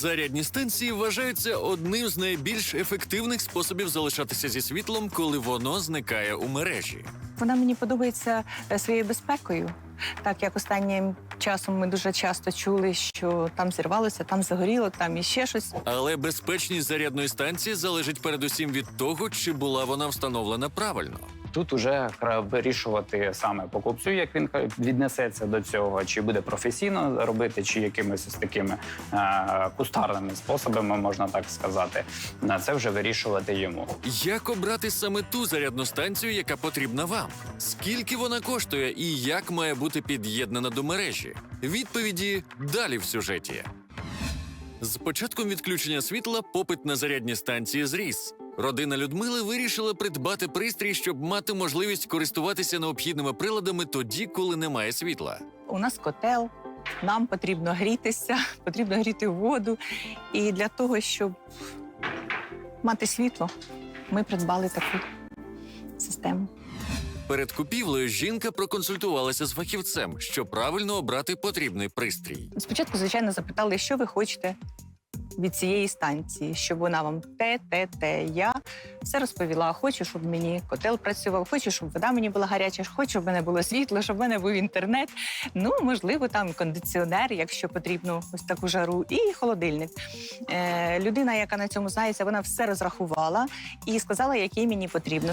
Зарядні станції вважаються одним з найбільш ефективних способів залишатися зі світлом, коли воно зникає у мережі. Вона мені подобається е, своєю безпекою. Так як останнім часом ми дуже часто чули, що там зірвалося, там загоріло, там іще щось. Але безпечність зарядної станції залежить передусім від того, чи була вона встановлена правильно. Тут уже вирішувати саме покупцю, як він віднесеться до цього, чи буде професійно робити, чи якимись ось такими е, кустарними способами, можна так сказати. На це вже вирішувати йому. Як обрати саме ту зарядну станцію, яка потрібна вам? Скільки вона коштує і як має бути під'єднана до мережі? Відповіді далі в сюжеті. З початком відключення світла попит на зарядні станції зріс. Родина Людмили вирішила придбати пристрій, щоб мати можливість користуватися необхідними приладами тоді, коли немає світла. У нас котел, нам потрібно грітися, потрібно гріти воду. І для того, щоб мати світло, ми придбали таку систему. Перед купівлею жінка проконсультувалася з фахівцем, щоб правильно обрати потрібний пристрій. Спочатку, звичайно, запитали, що ви хочете від цієї станції, щоб вона вам те, те, те. Я все розповіла. Хочу, щоб мені котел працював, хочу, щоб вода мені була гаряча, хочу, щоб в мене було світло, щоб в мене був інтернет. Ну, можливо, там кондиціонер, якщо потрібно, ось таку жару, і холодильник. Е, людина, яка на цьому знається, вона все розрахувала і сказала, який мені потрібно.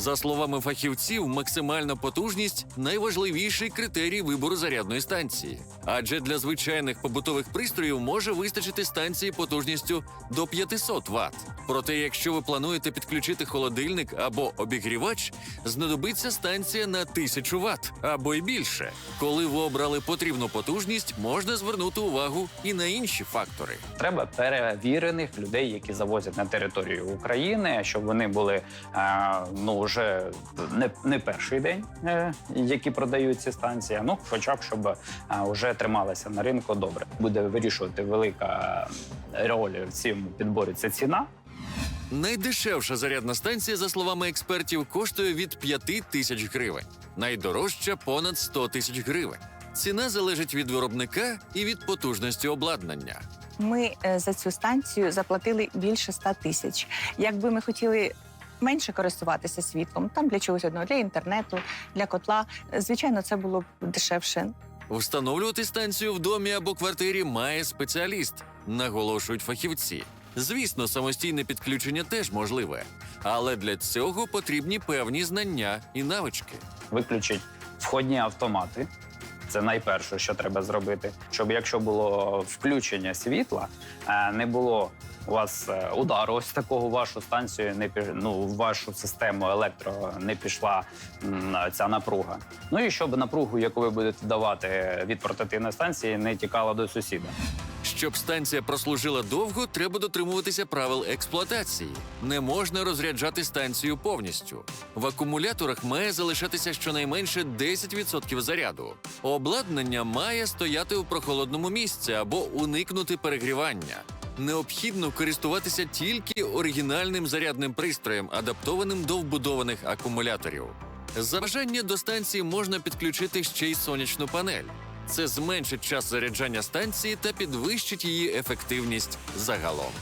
За словами фахівців, максимальна потужність найважливіший критерій вибору зарядної станції. Адже для звичайних побутових пристроїв може вистачити станції потужністю до 500 Вт. Проте, якщо ви плануєте підключити холодильник або обігрівач, знадобиться станція на 1000 Вт або й більше. Коли ви обрали потрібну потужність, можна звернути увагу і на інші фактори. Треба перевірених людей, які завозять на територію України, щоб вони були е, ну вже не, не перший день, е, які продають ці станції. Ну хоча б щоб вже трималися на ринку добре. Буде вирішувати велика роль в цьому підборі. Це ціна. Найдешевша зарядна станція, за словами експертів, коштує від 5 тисяч гривень, найдорожча понад 100 тисяч гривень. Ціна залежить від виробника і від потужності обладнання. Ми е, за цю станцію заплатили більше 100 тисяч. Якби ми хотіли. Менше користуватися світлом, там для чогось одного, для інтернету, для котла. Звичайно, це було б дешевше. Встановлювати станцію в домі або квартирі має спеціаліст, наголошують фахівці. Звісно, самостійне підключення теж можливе, але для цього потрібні певні знання і навички. Виключить входні автомати. Це найперше, що треба зробити, щоб якщо було включення світла, е, не було у вас е, удару ось такого вашу станцію, не піш... ну, в вашу систему електро не пішла ця напруга. Ну і щоб напругу, яку ви будете давати від портативної станції, не тікала до сусіда. Щоб станція прослужила довго, треба дотримуватися правил експлуатації. Не можна розряджати станцію повністю. В акумуляторах має залишатися щонайменше 10% заряду. Обладнання має стояти у прохолодному місці або уникнути перегрівання. Необхідно користуватися тільки оригінальним зарядним пристроєм, адаптованим до вбудованих акумуляторів. За бажання до станції можна підключити ще й сонячну панель. Це зменшить час заряджання станції та підвищить її ефективність загалом.